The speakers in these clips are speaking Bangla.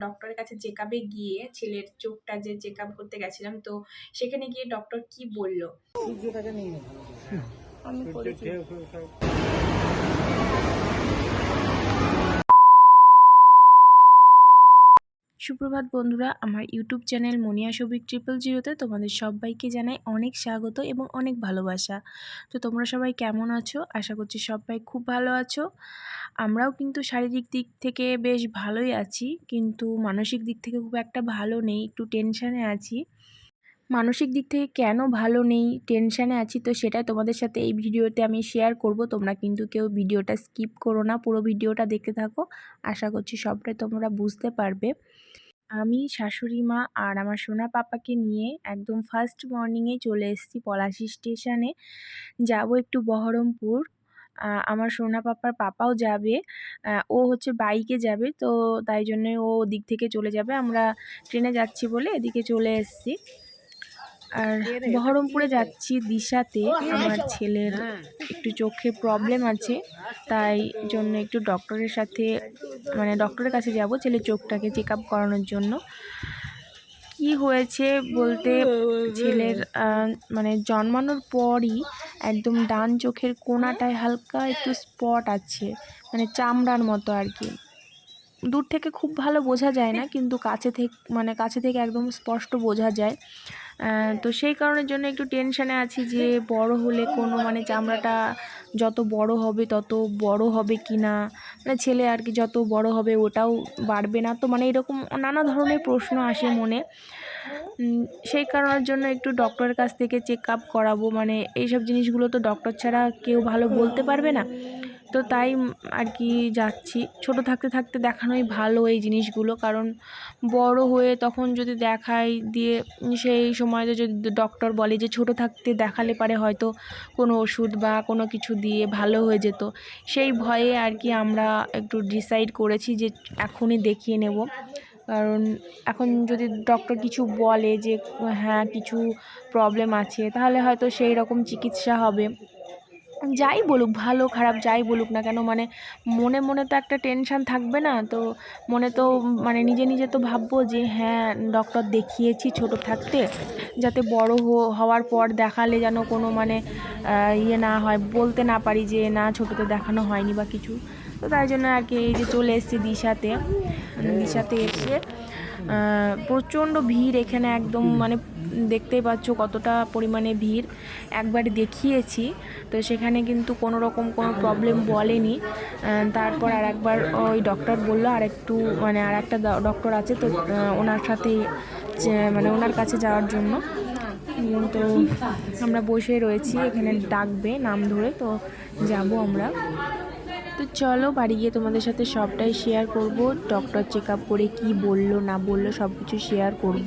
ডক্টরের কাছে চেক আপে গিয়ে ছেলের চোখটা যে চেক আপ করতে গেছিলাম তো সেখানে গিয়ে ডক্টর কি বলল? সূর্যটাকে নিয়ে নেব আমি সুপ্রভাত বন্ধুরা, আমার ইউটিউব চ্যানেল মনিয়া সবিক ট্রিপল জিরোতে তোমাদের সবাইকে জানাই অনেক স্বাগত এবং অনেক ভালোবাসা। তো তোমরা সবাই কেমন আছো? আশা করছি সবাই খুব ভালো আছো। আমরাও কিন্তু শারীরিক দিক থেকে বেশ ভালোই আছি, কিন্তু মানসিক দিক থেকে খুব একটা ভালো নেই, একটু টেনশানে আছি। মানসিক দিক থেকে কেন ভালো নেই টেনশানে আছি, তো সেটা তোমাদের সাথে এই ভিডিওতে আমি শেয়ার করব। তোমরা কিন্তু কেউ ভিডিওটা স্কিপ করো না, পুরো ভিডিওটা দেখতে থাকো। আশা করছি সবটাই তোমরা বুঝতে পারবে। আমি শাশুড়ি মা আর আমার সোনা পাপাকে নিয়ে একদম ফার্স্ট মর্নিংয়ে চলে এসেছি পলাশি স্টেশনে যাব একটু বহরমপুর। আমার সোনা পাপার পাপাও যাবে। ও হচ্ছে বাইকে যাবে, তো তাই জন্য ও দিক থেকে চলে যাবে। আমরা ট্রেনে যাচ্ছি বলে এদিকে চলে এসেছি। আর বহরমপুরে যাচ্ছি দিশাতে। আমার ছেলের একটু চোখে প্রবলেম আছে। তাই জন্য একটু ডক্টরের সাথে মানে ডক্টরের কাছে যাব ছেলের চোখটাকে চেক আপ করানোর জন্য। কি হয়েছে বলতে ছেলের মানে জন্মানোর পরই একদম ডান চোখের কোনাটায় হালকা একটু স্পট আছে। মানে চামড়ার মতো আর কি। দূর থেকে খুব ভালো বোঝা যায় না কিন্তু কাছে থেকে মানে কাছে থেকে একদম স্পষ্ট বোঝা যায়। তো সেই কারণের জন্য একটু টেনশানে আছি যে বড় হলে কোনো মানে চামড়াটা যত বড় হবে তত বড় হবে কি না? মানে ছেলে আর কি যত বড় হবে ওটাও বাড়বে না। তো মানে এরকম নানা ধরনের প্রশ্ন আসে মনে। সেই কারণের জন্য একটু ডক্টরের কাছ থেকে চেক আপ করাবো। মানে এইসব জিনিসগুলো তো ডক্টর ছাড়া কেউ ভালো বলতে পারবে না। তো তাই আর কি যাচ্ছি। ছোট থাকতে থাকতে দেখানোই ভালো এই জিনিসগুলো, কারণ বড় হয়ে তখন যদি দেখাই দিয়ে সেই সময়তে যদি ডক্টর বলে যে ছোট থাকতে দেখালে পারে হয়তো কোনো ওষুধ বা কোনো কিছু দিয়ে ভালো হয়ে যেত। সেই ভয়ে আর কি আমরা একটু ডিসাইড করেছি যে এখনই দেখিয়ে নেব। কারণ এখন যদি ডক্টর কিছু বলে যে হ্যাঁ কিছু প্রবলেম আছে, তাহলে হয়তো সেই রকম চিকিৎসা হবে। যাই বলুক ভালো খারাপ যাই বলুক না কেন মানে মনে মনে তো একটা টেনশান থাকবে না তো মনে তো মানে নিজে নিজে তো ভাববো যে হ্যাঁ ডক্টর দেখিয়েছি ছোট থাকতে যাতে বড় হো- হওয়ার পর দেখালে যেন কোনো মানে ইয়ে না হয় বলতে না পারি যে না ছোটোতে দেখানো হয়নি বা কিছু তো তাই জন্য আর কি এই যে চলে এসেছি দিশাতে দিশাতে এসে প্রচণ্ড ভিড় এখানে একদম মানে দেখতেই পাচ্ছ কতটা পরিমাণে ভিড়। একবার দেখিয়েছি, তো সেখানে কিন্তু কোনো রকম কোনো প্রবলেম বলেনি। তারপর আর একবার ওই ডক্টর বলল আর একটু মানে আর একটা ডক্টর আছে তো ওনার সাথে মানে ওনার কাছে যাওয়ার জন্য। তো আমরা বসে রয়েছি, এখানে ডাকবে নাম ধরে, তো যাব আমরা। তো চলো বাড়ি গিয়ে তোমাদের সাথে সবটাই শেয়ার করব। ডক্টর চেক আপ করে কি বলল, না বলল সব কিছু শেয়ার করব।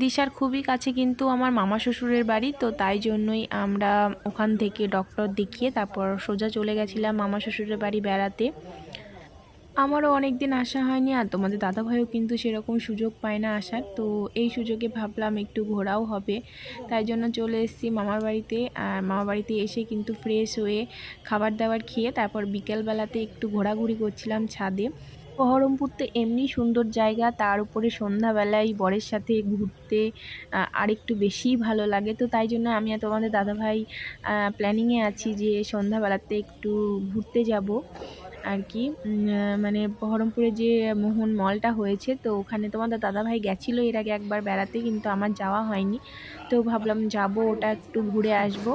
দিশার খুবই কাছে কিন্তু আমার মামা শ্বশুরের বাড়ি, তো তাই জন্যই আমরা ওখান থেকে ডক্টর দেখিয়ে তারপর সোজা চলে গেছিলাম মামা শ্বশুরের বাড়ি বেড়াতে। আমারও অনেক দিন আসা হয়নি আর তোমাদের দাদাভাইও কিন্তু সেরকম সুযোগ পায় না আসার। তো এই সুযোগে ভাবলাম একটু ঘোরাও হবে। তাই জন্য চলে এসেছি মামার বাড়িতে আর মামার বাড়িতে এসে কিন্তু ফ্রেশ হয়ে খাবার দাবার খেয়ে তারপর বিকেলবেলাতে একটু ঘোরাঘুরি করছিলাম ছাদে। বহরমপুর তো এমনি সুন্দর জায়গা, তার উপরে সন্ধ্যাবেলায় বরের সাথে ঘুরতে আরেকটু বেশিই ভালো লাগে। তো তাই জন্য আমি আর তোমাদের দাদাভাই প্ল্যানিংয়ে আছি যে সন্ধ্যাবেলাতে একটু ঘুরতে যাব। আর কি মানে বহরমপুরে যে মোহন মলটা হয়েছে, তো ওখানে তোমাদের দাদাভাই গেছিল এর আগে একবার বেড়াতে, কিন্তু আমার যাওয়া হয়নি। তো ভাবলাম যাব, ওটা একটু ঘুরে আসব।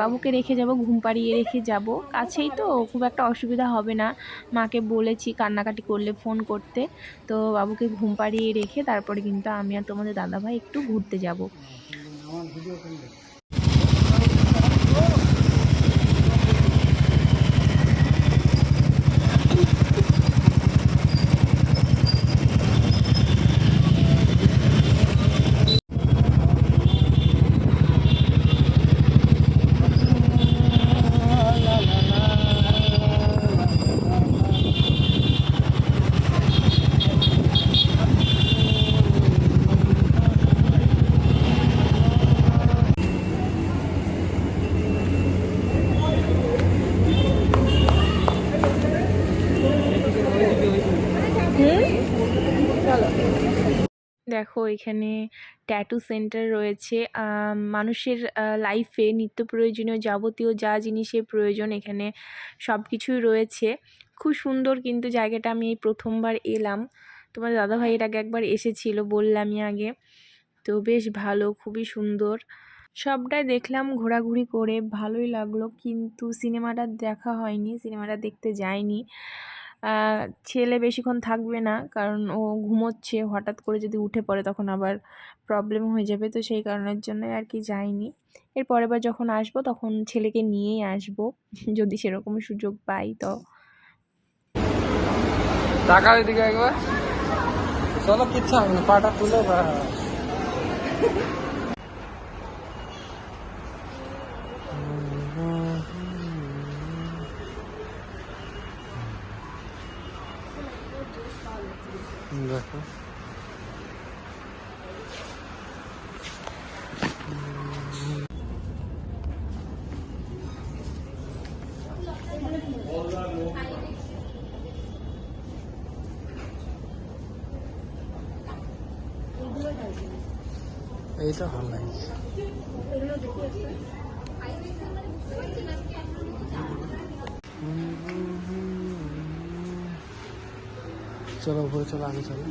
বাবুকে রেখে যাব, ঘুম পাড়িয়ে রেখে যাব। কাছেই তো, খুব একটা অসুবিধা হবে না। মাকে বলেছি কান্নাকাটি করলে, ফোন করতে। তো বাবুকে ঘুম পাড়িয়ে রেখে তারপরে কিন্তু আমি আর তোমাদের দাদাভাই একটু ঘুরতে যাব। এখানে ট্যাটু সেন্টার রয়েছে। মানুষের লাইফে নিত্য প্রয়োজনীয় যাবতীয় যা জিনিসের প্রয়োজন এখানে সব কিছুই রয়েছে। খুব সুন্দর কিন্তু জায়গাটা আমি এই প্রথমবার এলাম। তোমার দাদাভাই এর আগে একবার এসেছিল বললামই আগে। তো বেশ ভালো খুবই সুন্দর। সবটাই দেখলাম ঘোরাঘুরি করে ভালোই লাগল। কিন্তু সিনেমাটা দেখা হয়নি সিনেমাটা দেখতে আহ, ছেলে বেশিক্ষণ থাকবে না, কারণ ও ঘুমোচ্ছে, হঠাৎ করে যদি উঠে পড়ে তখন আবার প্রবলেম হয়ে যাবে, তো সেই কারণের জন্যই আর কি যাইনি। এর পরের যখন আসব তখন ছেলেকে নিয়েই আসব, যদি সেরকম সুযোগ পাই তো। টাকা এদিকে একবার। চলো, কিচ্ছু পাটা তুলে বা দেখো এইটা ভালো লাগছে চলো উপরে চলো আগে চলো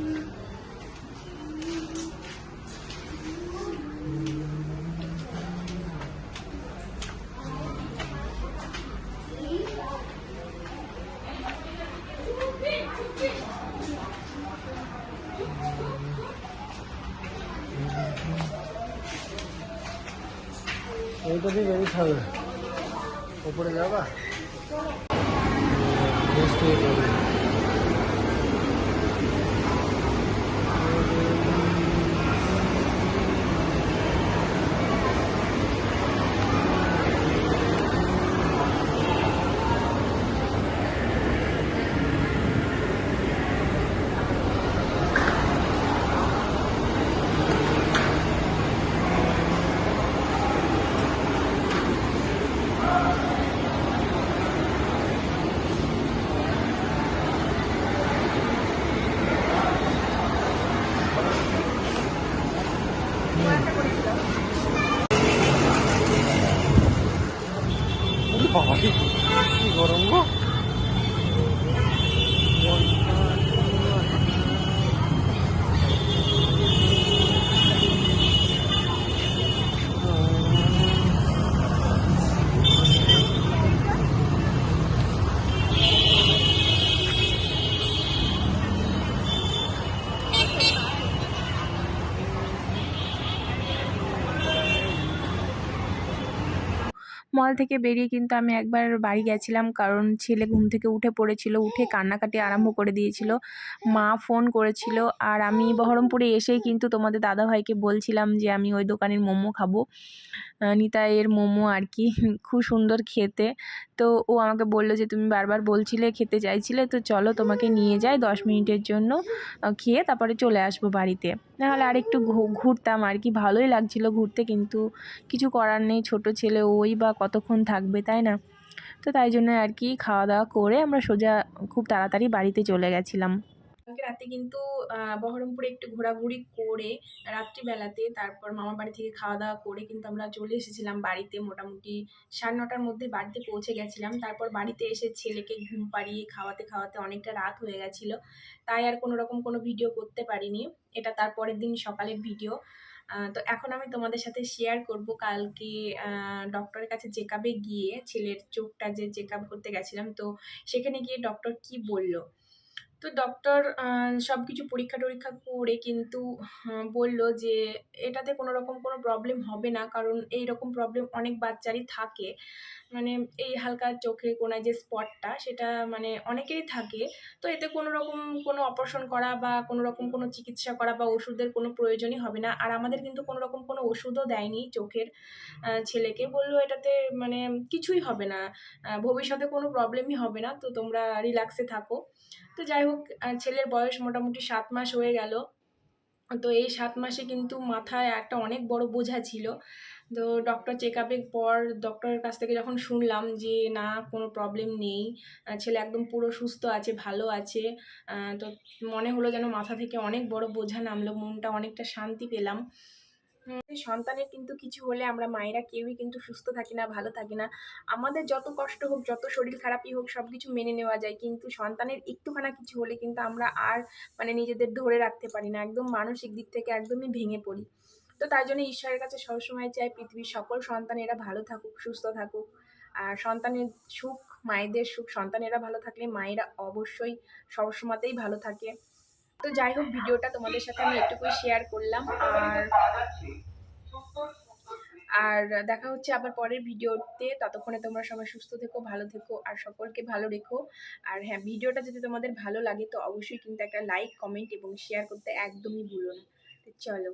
এইটা দিয়ে বেরিয়ে হবে উপরে যাবা 아니, 이거런 거? 뭐? মল থেকে বেরিয়ে কিন্তু আমি একবার বাড়ি গেছিলাম। কারণ ছেলে ঘুম থেকে উঠে পড়েছিল, উঠে কান্নাকাটি আরম্ভ করে দিয়েছিল। মা ফোন করেছিল আর আমি বহরমপুরে এসেই কিন্তু তোমাদের দাদাভাইকে বলছিলাম যে আমি ওই দোকানের মোমো খাব। নিতাইয়ের মোমো আর কি, খুব সুন্দর খেতে। তো ও আমাকে বলল যে তুমি বারবার বলছিলে, খেতে চাইছিলে, তো চলো তোমাকে নিয়ে যাই দশ মিনিটের জন্য। খেয়ে তারপরে চলে আসব বাড়িতে। নাহলে আর একটু ঘুরতাম আর কি, ভালোই লাগছিল ঘুরতে কিন্তু। কিছু করার নেই, ছোট ছেলে ওই বা কতক্ষণ থাকবে, তাই না? তো তাই জন্য আর কি খাওয়া দাওয়া করে আমরা সোজা খুব তাড়াতাড়ি বাড়িতে চলে গেছিলাম। রাতে কিন্তু বহরমপুরে একটু ঘোরাঘুরি করে, রাত্রিবেলাতে তারপর মামা বাড়ি থেকে খাওয়া দাওয়া করে কিন্তু আমরা চলে এসেছিলাম বাড়িতে মোটামুটি সাড়ে নটার মধ্যে বাড়িতে পৌঁছে গেছিলাম। তারপর বাড়িতে এসে ছেলেকে ঘুম পাড়িয়ে খাওয়াতে খাওয়াতে অনেকটা রাত হয়ে গেছিল। তাই আর কোনো রকম কোনো ভিডিও করতে পারিনি। এটা তার পরের দিন সকালের ভিডিও। তো এখন আমি তোমাদের সাথে শেয়ার করব। কালকে ডক্টরের কাছে চেকআপে গিয়ে ছেলের চোখটা যে চেকআপ করতে গেছিলাম, তো সেখানে গিয়ে ডক্টর কি বলল? তো ডক্টর সব কিছু পরীক্ষা টরীক্ষা করে কিন্তু বলল যে এটাতে কোনো রকম কোনো প্রবলেম হবে না। কারণ এই রকম প্রবলেম অনেক বাচ্চারই থাকে। মানে এই হালকা চোখে কোনায় যে স্পটটা সেটা মানে অনেকেরই থাকে। তো এতে কোনো রকম কোনো অপারেশন করা বা কোনো রকম কোনো চিকিৎসা করা বা ওষুধের কোনো প্রয়োজনই হবে না। আর আমাদের কিন্তু কোনো রকম কোনো ওষুধও দেয়নি চোখের ছেলেকে। বলল এটাতে মানে কিছুই হবে না। ভবিষ্যতে কোনো প্রবলেমই হবে না। তো তোমরা রিল্যাক্সে থাকো। তো যাই হোক ছেলের বয়স মোটামুটি সাত মাস হয়ে গেল। তো এই সাত মাসে কিন্তু মাথায় একটা অনেক বড় বোঝা ছিল। তো ডক্টর চেক আপের পর ডক্টরের কাছ থেকে যখন শুনলাম যে, না, কোনো প্রবলেম নেই। ছেলে একদম পুরো সুস্থ আছে, ভালো আছে। তো মনে হলো যেন মাথা থেকে অনেক বড় বোঝা নামলো, মনটা অনেকটা শান্তি পেলাম। সন্তানের কিন্তু কিছু হলে আমরা মায়েরা কেউই কিন্তু সুস্থ থাকি না, ভালো থাকি না। আমাদের যত কষ্ট হোক, যত শরীর খারাপই হোক সব কিছু মেনে নেওয়া যায়। কিন্তু সন্তানের একটুখানা কিছু হলে কিন্তু আমরা আর মানে নিজেদের ধরে রাখতে পারি না। একদম মানসিক দিক থেকে একদমই ভেঙে পড়ি। তো তাই জন্য ঈশ্বরের কাছে সবসময় চাই পৃথিবীর সকল সন্তানেরা ভালো থাকুক, সুস্থ থাকুক। আর সন্তানের সুখ, মায়েদের সুখ, সন্তানেরা ভালো থাকলে মায়েরা অবশ্যই সবসময়তেই ভালো থাকে। তো যাই হোক, ভিডিওটা তোমাদের সাথে আমি একটুকুই শেয়ার করলাম। আর আর দেখা হচ্ছে আবার পরের ভিডিওতে। ততক্ষণে তোমরা সবাই সুস্থ থেকো, ভালো থেকো, আর সকলকে ভালো রেখো। আর হ্যাঁ ভিডিওটা যদি তোমাদের ভালো লাগে, তো অবশ্যই কিন্তু একটা লাইক কমেন্ট এবং শেয়ার করতে একদমই ভুলো না। চলো।